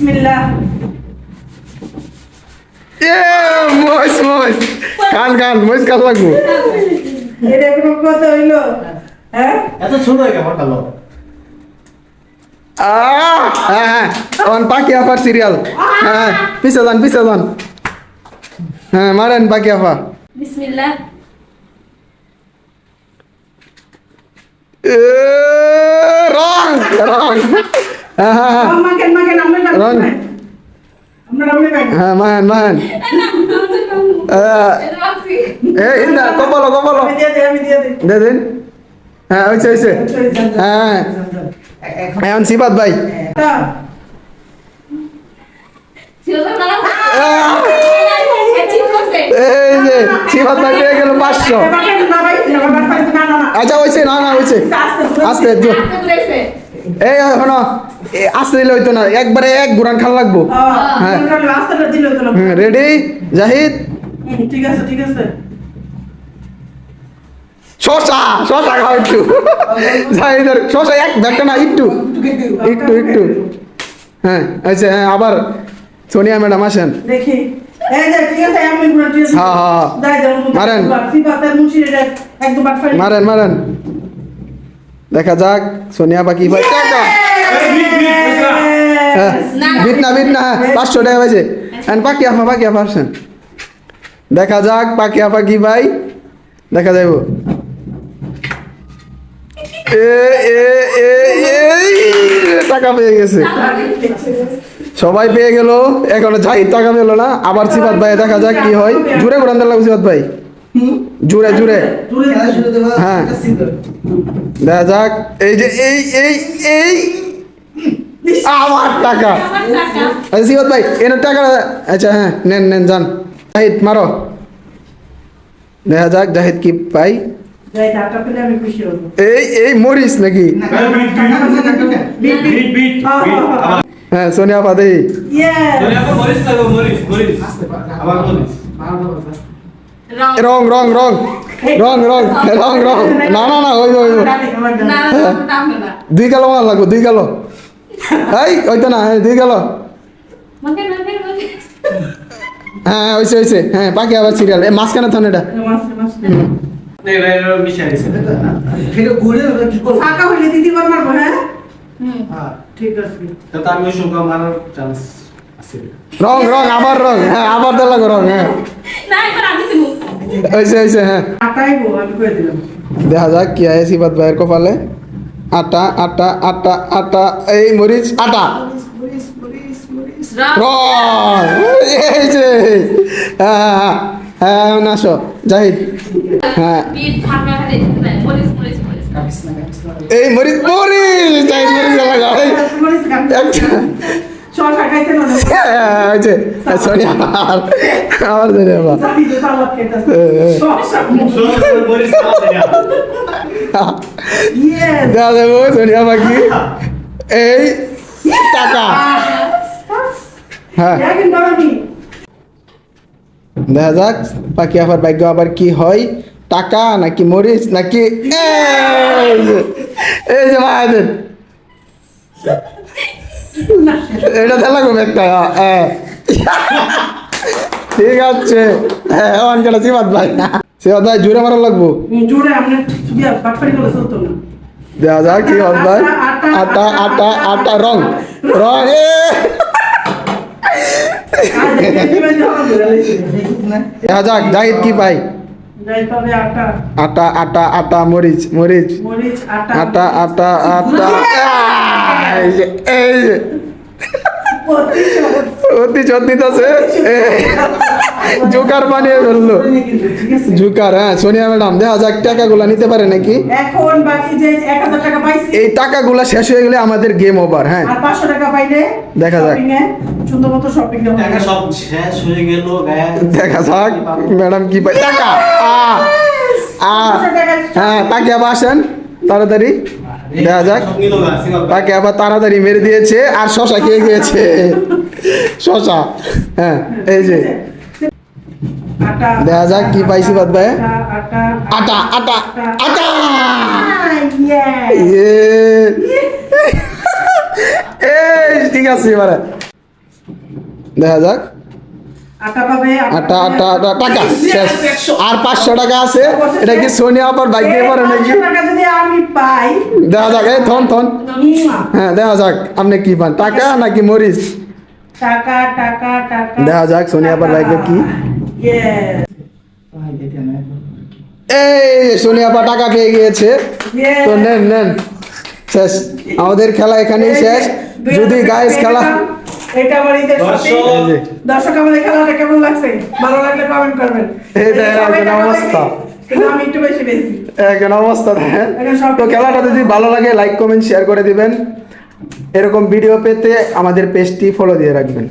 বিসমিল্লাহ এ মজ মজ কান কান মজ কান লাগবো এটা কোনো কথা হইল হ্যাঁ এত ছোট হয়ে গেল হঠাৎ আহ, হ্যাঁ হ্যাঁ অন পাখি আফার সিরিয়াল হ্যাঁ পিছে যান পিছে যান হ্যাঁ মারেন পাখি আফা বিসমিল্লাহ এ, রং রং হ্যাঁ হ্যাঁ হ্যাঁ হ্যাঁ মাহেন মাহেন কপালো কপালো দে দিন হ্যাঁ হয়েছে হয়েছে হ্যাঁ এখন সিবাত ভাই এই যে ভাই পেয়ে গেল পাঁচশো আচ্ছা হয়েছে না না হয়েছে আস্তে আস্তে এই শোনো এ, আস্তে দিলে হইতো না। একবারে এক ঘুরান খাল লাগবো। হ্যাঁ। রেডি জাহিদ? ঠিক আছে ঠিক আছে। শশা শশা খাও একটু। জাহিদের শশা এক ব্যাগটা না একটু একটু একটু হ্যাঁ আচ্ছা হ্যাঁ আবার। সোনিয়া ম্যাডাম আসেন। দেখি। হ্যাঁ, হ্যাঁ, মারেন। মারেন মারেন। দেখা যাক সোনিয়া বাকি ভাই বিট না বিট না হ্যাঁ পাঁচশো টাকা পাইছে হ্যাঁ পাখি আফা পাখি আফা আসেন। দেখা যাক পাখি আফা কি ভাই দেখা যাইব। এ এ এ এই টাকা পেয়ে গেছে। সবাই পেয়ে গেল। এখনও যাই টাকা পেল না। আবার সিবাত ভাই দেখা যাক কি হয়। জুড়ে ঘুরান দিলাম সিবাত ভাই। জুড়ে জুড়ে হ্যাঁ। দেখা যাক। এই যে এই এই এই। আমার টাকা আচ্ছা সিবাত ভাই এনার টাকা আচ্ছা হ্যাঁ নেন নেন যান জাহিদ মারো দেখা যাক জাহিদ কি পাই যাই টাকা পেলে আমি খুশি হব এই এই মরিস নাকি বিট বিট বিট হ্যাঁ, হ্যাঁ, হ্যাঁ। হ্যাঁ সোনিয়া পাদেই ইয়ে রং রং রং রং রং রং রং না না না ওই ওই দুই গেল মার লাগবো দুই গেল এই ওইতো না দুই গেল। হ্যাঁ হয়েছে হয়েছে হ্যাঁ পাখি আবার সিরিয়াল এ মাঝখানে থান এটা। মাসে মাসে ফাঁকা হইলে দিদি বার মারবো হ্যাঁ? ঠিক আছে। আমি ওই সংখ্যা মারার চান্স আছে। রং রং আবার রং। হ্যাঁ আবার দেওয়া রং হ্যাঁ। হয়েছে হয়েছে হ্যাঁ। দেখা যাক কি আছে সিবাত ভাইয়ের কপালে। আটা আটা আটা আটা এই মরিচ আটা রং এই যে হ্যাঁ হ্যাঁ হ্যাঁ এখন আসো জাহিদ হ্যাঁ এই মরিচ মরিচ জাহিদ মরিচ লাগা হ্যাঁ, আবার ধরে আবার জানি দেখা যাব সোনিয়া পাখি এই টাকা। হ্যাঁ। দেখা যাক পাখি আবার ভাগ্য আবার কি হয়। টাকা নাকি মরিচ নাকি এই যে- এই যে মায়েদের। এটা দেলা গো একটা হ্যাঁ ঠিক আছে। হ্যাঁ অন কেন সিবাদ ভাই। সিবাদ ভাই জুড়ে মারা লাগবো? জোরে আপনি বাটপাড়ি করে চলতো না। দেখা যাক কি হবে ভাই। আটা আটা আটা রং। রং এ। দেখে যাক জাহিদ কি পাই আটা। আটা আটা মরিচ। মরিচ আটা। আটা আটা আটা। এই যে এই। যে অতি চত্নিত আছে। জোকার বানিয়ে ফেলল। ঠিক আছে জুকার হ্যাঁ সোনিয়া ম্যাডাম দেখা যাক টাকাগুলা নিতে পারে নাকি। এখন বাকি যে এক হাজার টাকা পাইছি এই টাকাগুলা শেষ হয়ে গেলে আমাদের গেম ওভার হ্যাঁ। আর পাঁচশো টাকা পাইলে দেখা যাক। shopping এ সুন্দর মতো শপিং টাকা সব শেষ হয়ে গেল দেখা যাক ম্যাডাম কি পাই টাকা আ আ হ্যাঁ তাকে আবার আসেন তাড়াতাড়ি। দেখা যাক। তাকে আবার তাড়াতাড়ি মেরে দিয়েছে আর শশা খেয়ে গিয়েছে। শশা হ্যাঁ এই যে। দেখা যাক কি পাইছি বাদ ভাই। আটা আটা আটা! ইয়ে। এই, ঠিক আছে এবারে। দেখা যাক। আটা আটা আটা আটা টাকা। শেষ। আর পাঁচশো টাকা আছে। এটা কি সোনিয়া বাইক দিয়ে পারে নাকি? দেখা যাক এই থন থন। হ্যাঁ দেখা যাক আপনি কি পান? টাকা নাকি মরিচ? টাকা টাকা টাকা। দেখা যাক সোনিয়া আপার বাইকে কি? এই সোনিয়া আপা টাকা পেয়ে গিয়েছে। তো নেন নেন। শেষ। আমাদের খেলা এখানেই শেষ। যদি গাইস খেলা। এটা আমার ঈদের। দর্শক। আমাদের খেলাটা কেমন লাগছে? ভালো লাগলে কমেন্ট করবেন। এইটা সবাই অবস্থা। আমি একটু বেশি এখন অবস্থা তো খেলাটা যদি ভালো লাগে লাইক কমেন্ট শেয়ার করে দিবেন। এরকম ভিডিও পেতে আমাদের পেজটি ফলো দিয়ে রাখবেন।